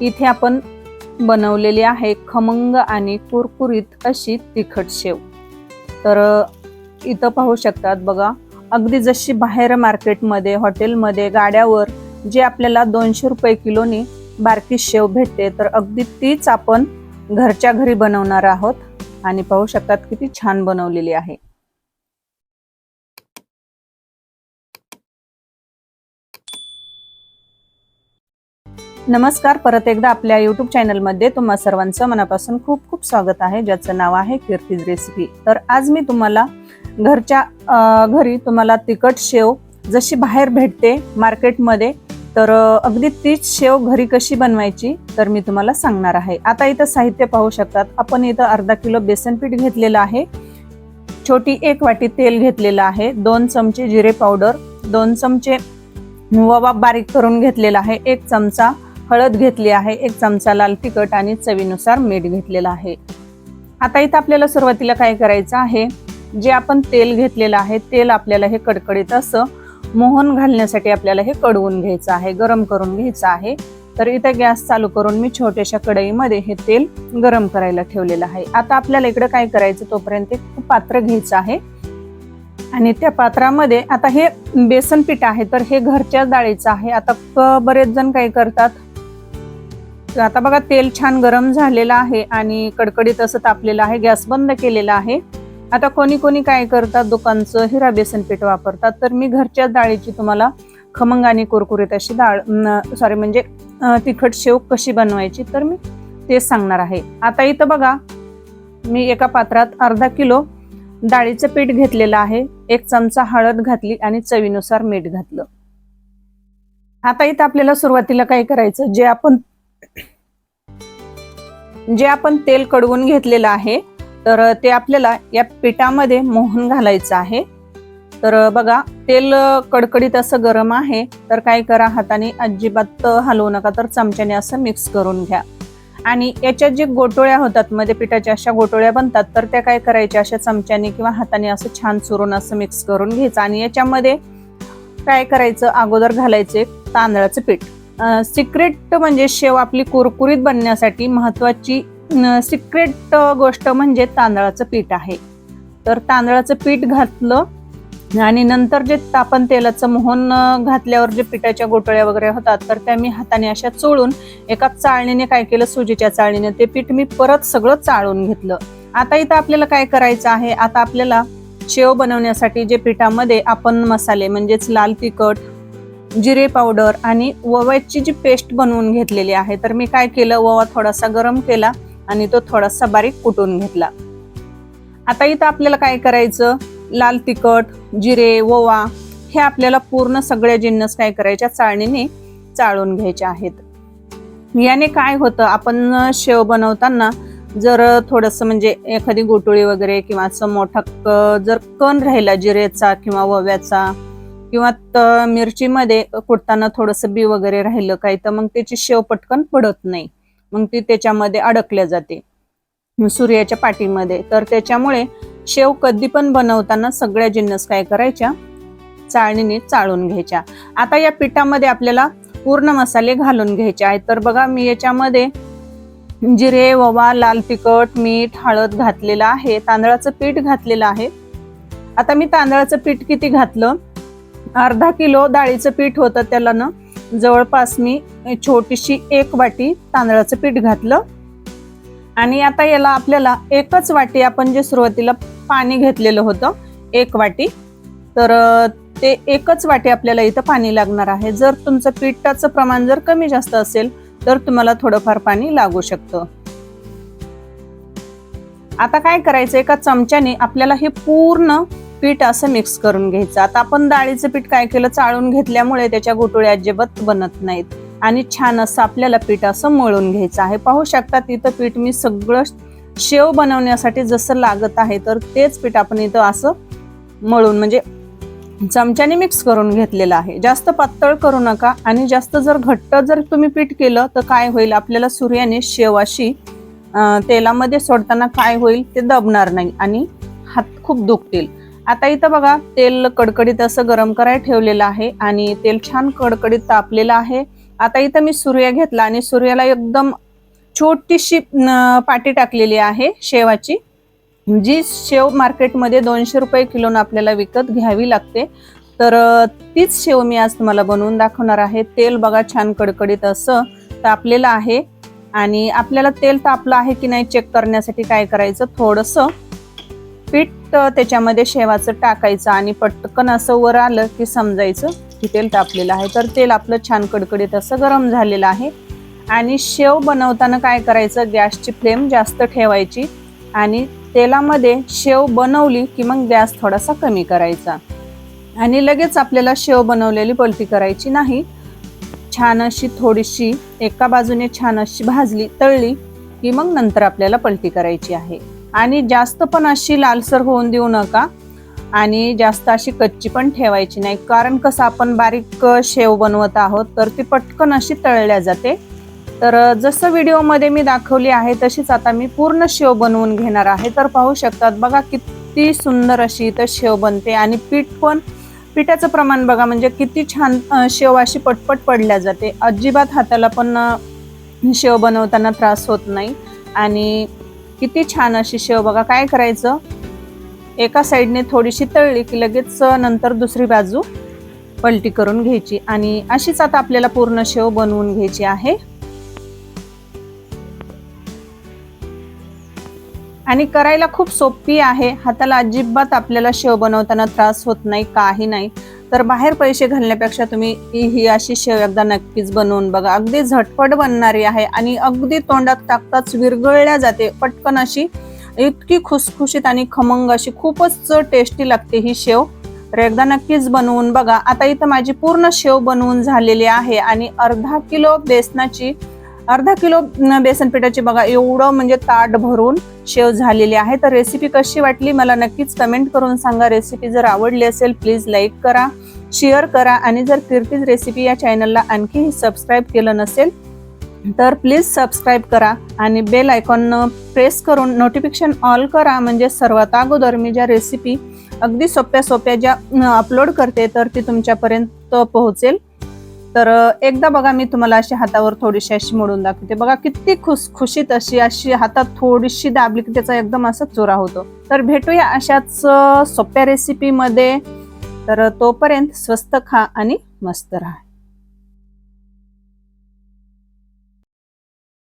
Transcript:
इथे आपण बनवलेली आहे खमंग आणि कुरकुरीत अशी तिखट शेव. तर इथं पाहू शकतात बघा अगदी जशी बाहेर मार्केटमध्ये हॉटेलमध्ये गाड्यावर जे आपल्याला दोनशे रुपये किलोनी बारकी शेव भेटते तर अगदी तीच आपण घरच्या घरी बनवणार आहोत. आणि पाहू शकतात किती छान बनवलेली आहे. नमस्कार परत एकदा आपल्या युट्यूब चॅनलमध्ये तुम्हा सर्वांचं मनापासून खूप खूप स्वागत आहे ज्याचं नाव आहे कीर्तीज रेसिपी तर आज मी तुम्हाला घरच्या घरी तुम्हाला तिखट शेव जशी बाहेर भेटते मार्केटमध्ये तर अगदी तीच शेव घरी कशी बनवायची तर मी तुम्हाला सांगणार आहे. आता इथं साहित्य पाहू शकतात. आपण इथं अर्धा किलो बेसन पीठ घेतलेलं आहे. छोटी एक वाटी तेल घेतलेलं आहे. दोन चमचे जिरे पावडर दोन चमचे ओवा बारीक करून घेतलेला आहे. एक चमचा हळद घेतली आहे एक चमचा लाल तिखट आणि चवीनुसार मीठ घेतलेलं आहे. आता इथं आपल्याला सुरुवातीला काय करायचं आहे जे आपण तेल घेतलेलं आहे तेल आपल्याला हे कडकडीत असं मोहन घालण्यासाठी आपल्याला हे कडवून घ्यायचं आहे गरम करून घ्यायचं आहे. तर इथं गॅस चालू करून मी छोट्याशा कढईमध्ये हे तेल गरम करायला ठेवलेलं आहे. आता आपल्याला इकडे काय करायचं तोपर्यंत एक पात्र घ्यायचं आहे. आणि त्या पात्रामध्ये आता हे बेसन पीठ आहे तर हे घरच्या डाळीचं आहे. आता क- बरेच जण काय करतात तर आता बघा तेल छान गरम झालेलं आहे आणि कडकडीत असं तापलेलं आहे गॅस बंद केलेला आहे. आता कोणी कोणी काय करतात दुकानचं हिरा बेसन पीठ वापरतात. तर मी घरच्या डाळीची तुम्हाला खमंग आणि कुरकुरीत अशी डाळ सॉरी म्हणजे तिखट शेव कशी बनवायची तर मी तेच सांगणार आहे. आता इथं बघा मी एका पात्रात अर्धा किलो डाळीचं पीठ घेतलेलं आहे. एक चमचा हळद घातली आणि चवीनुसार मीठ घातलं. आता इथं आपल्याला सुरुवातीला काय करायचं जे आपण जे आपण तेल कडवून घेतलेलं आहे तर ते आपल्याला या पिठामध्ये मोहन घालायचं आहे. तर बघा तेल कडकडीत असं गरम आहे तर काय करा हाताने अजिबात हलवू नका तर चमच्याने असं मिक्स करून घ्या. आणि याच्यात जे गोटोळ्या होतात मध्ये पिठाच्या अशा गोटोळ्या बनतात तर त्या काय करायच्या अशा चमच्याने किंवा हाताने असं छान चुरून असं मिक्स करून घ्यायचं. आणि याच्यामध्ये काय करायचं अगोदर घालायचे तांदळाचं पीठ. सिक्रेट म्हणजे शेव आपली कुरकुरीत बनण्यासाठी महत्वाची सिक्रेट गोष्ट म्हणजे तांदळाचं पीठ आहे. तर तांदळाचं पीठ घातलं आणि नंतर जे आपण तेलाचं मोहन घातल्यावर जे पिठाच्या गोटळ्या वगैरे होतात तर त्या मी हाताने अशा चोळून एका चाळणीने काय केलं सुजीच्या चाळणीने ते पीठ मी परत सगळं चाळून घेतलं. आता इथं आपल्याला काय करायचं आहे? आता आपल्याला शेव बनवण्यासाठी जे पिठामध्ये आपण मसाले म्हणजेच लाल तिखट जिरे पावडर आणि ओव्याची जी पेस्ट बनवून घेतलेली आहे तर मी काय केलं? ओवा थोडासा गरम केला आणि तो थोडासा बारीक कुटून घेतला. आता इथं आपल्याला काय करायचं? लाल तिखट जिरे ओवा हे आपल्याला पूर्ण सगळ्या जिन्नस काय करायच्या? चाळणीने चाळून घ्यायच्या आहेत. याने काय होतं? आपण शेव बनवताना जर थोडंसं म्हणजे एखादी गोटोळी वगैरे किंवा असं मोठा क- जर कण राहिला जिरेचा किंवा ओव्याचा किंवा मिरचीमध्ये कुडताना थोडंसं बी वगैरे राहिलं काही तर मग त्याची शेव पटकन पडत नाही. मग ती त्याच्यामध्ये अडकल्या जाते. सूर्याच्या पाठीमध्ये. तर त्याच्यामुळे शेव कधी पण बनवताना सगळ्या जिन्नस काय करायच्या? चाळणीने चाळून घ्यायच्या. आता या पिठामध्ये आपल्याला पूर्ण मसाले घालून घ्यायचे आहेत. तर बघा मी याच्यामध्ये जिरे ववा लाल तिखट मीठ हळद घातलेलं आहे. तांदळाचं पीठ घातलेलं आहे. आता मी तांदळाचं पीठ किती घातलं? अर्धा किलो डाळीचं पीठ होतं त्याला ना जवळपास मी छोटीशी एक वाटी तांदळाचं पीठ घातलं. आणि आता याला आपल्याला एकच वाटी आपण जे सुरुवातीला पाणी घेतलेलं होतं एक वाटी. तर ते एकच वाटी आपल्याला इथं पाणी लागणार आहे. जर तुमचं पिठाचं प्रमाण जर कमी जास्त असेल तर तुम्हाला थोडंफार पाणी लागू शकतं. आता काय करायचं? एका चमच्याने आपल्याला हे पूर्ण पीठ असं मिक्स करून घ्यायचं. आता आपण डाळीचं पीठ काय केलं? चाळून घेतल्यामुळे त्याच्या गोटोळ्या अजिबात बनत नाहीत. आणि छान असं आपल्याला पीठ असं मळून घ्यायचं आहे. पाहू शकता तिथं पीठ मी सगळं शेव बनवण्यासाठी जसं लागत आहे तर तेच पीठ आपण इथं असं मळून म्हणजे चमच्याने मिक्स करून घेतलेलं आहे. जास्त पातळ करू नका आणि जास्त जर घट्ट जर तुम्ही पीठ केलं तर काय होईल? आपल्याला सूर्याने शेवाशी तेलामध्ये सोडताना काय होईल? ते दबणार नाही आणि हात खूप दुखतील. आता इथं बघा तेल कडकडीत असं गरम करायला ठेवलेलं आहे आणि तेल छान कडकडीत तापलेलं आहे. आता इथं मी सूर्य घेतला आणि सूर्याला एकदम छोटीशी पाटी टाकलेली आहे शेवाची. जी शेव मार्केटमध्ये दोनशे रुपये किलोनं आपल्याला विकत घ्यावी लागते. तर तीच शेव मी आज तुम्हाला बनवून दाखवणार आहे. तेल बघा छान कडकडीत असं तापलेलं आहे. आणि आपल्याला तेल तापलं आहे की नाही चेक करण्यासाठी काय करायचं? थोडंसं पीठ त्याच्यामध्ये शेवाचं टाकायचं आणि पटकन असं वर आलं की समजायचं की तेल तापलेलं आहे. तर तेल आपलं छान कडकडीत असं गरम झालेलं आहे. आणि शेव बनवताना काय करायचं गॅसची फ्लेम जास्त ठेवायची आणि तेलामध्ये शेव बनवली की मग गॅस थोडासा कमी करायचा. आणि लगेच आपल्याला शेव बनवलेली पलटी करायची नाही. छान अशी थोडीशी एका बाजूने छान अशी भाजली तळली की मग नंतर आपल्याला पलटी करायची आहे. आणि जास्त पण अशी लालसर होऊन देऊ नका. आणि जास्त अशी कच्ची पण ठेवायची नाही. कारण कसं आपण बारीक शेव बनवत आहोत तर ती पटकन अशी तळल्या जाते. तर जसं व्हिडिओमध्ये मी दाखवली आहे तशीच आता मी पूर्ण शेव बनवून घेणार आहे. तर पाहू शकतात बघा किती सुंदर अशी इथं शेव बनते. आणि पीठ पण पिठाचं प्रमाण बघा म्हणजे किती छान शेव अशी पटपट पडल्या जाते. अजिबात हाताला पण शेव बनवताना त्रास होत नाही. आणि किती छान अशी शेव. बघा काय करायचं? एका साईडने थोडीशी तळली की लगेच नंतर दुसरी बाजू पलटी करून घ्यायची. आणि अशीच आता आपल्याला पूर्ण शेव बनवून घ्यायची आहे. आणि करायला खूप सोपी आहे. हाताला अजिबात आपल्याला शेव बनवताना त्रास होत नाही काही नाही. तर बाहेर पैसे घालण्यापेक्षा तुम्ही ही अशी शेव एकदा नक्कीच बनवून बघा. अगदी झटपट बनणारी आहे आणि अगदी तोंडात टाकताच विरघळल्या जाते. पटकन अशी इतकी खुसखुशीत आणि खमंग अशी खूपच टेस्टी लागते ही शेव. तर एकदा नक्कीच बनवून बघा. आता इथं माझी पूर्ण शेव बनवून झालेली आहे आणि अर्धा किलो बेसनाची अर्धा किलो बेसन पिठाची बघा एवढं म्हणजे ताट भरून शेव झालेली आहे. तर रेसिपी कशी वाटली मला नक्कीच कमेंट करून सांगा. रेसिपी जर आवडली असेल प्लीज लाईक करा शेअर करा आणि जर कीर्तीज रेसिपी या चॅनलला आणखी सबस्क्राईब केलं नसेल तर प्लीज सबस्क्राईब करा आणि बेल आयकॉन प्रेस करून नोटिफिकेशन ऑल करा. म्हणजे सर्वात अगोदर मी ज्या रेसिपी अगदी सोप्या सोप्या ज्या अपलोड करते तर ती तुमच्यापर्यंत पोहोचेल. तर एकदा बघा मी तुम्हाला अशी हातावर थोडीशी अशी मोडून दाखवते. बघा किती खुसखुशीत अशी अशी हातात थोडीशी दाबली की त्याचा एकदम असा चुरा होतो. तर भेटूया अशाच सोप्या रेसिपीमध्ये तर तोपर्यंत स्वस्त खा आणि मस्त राहा.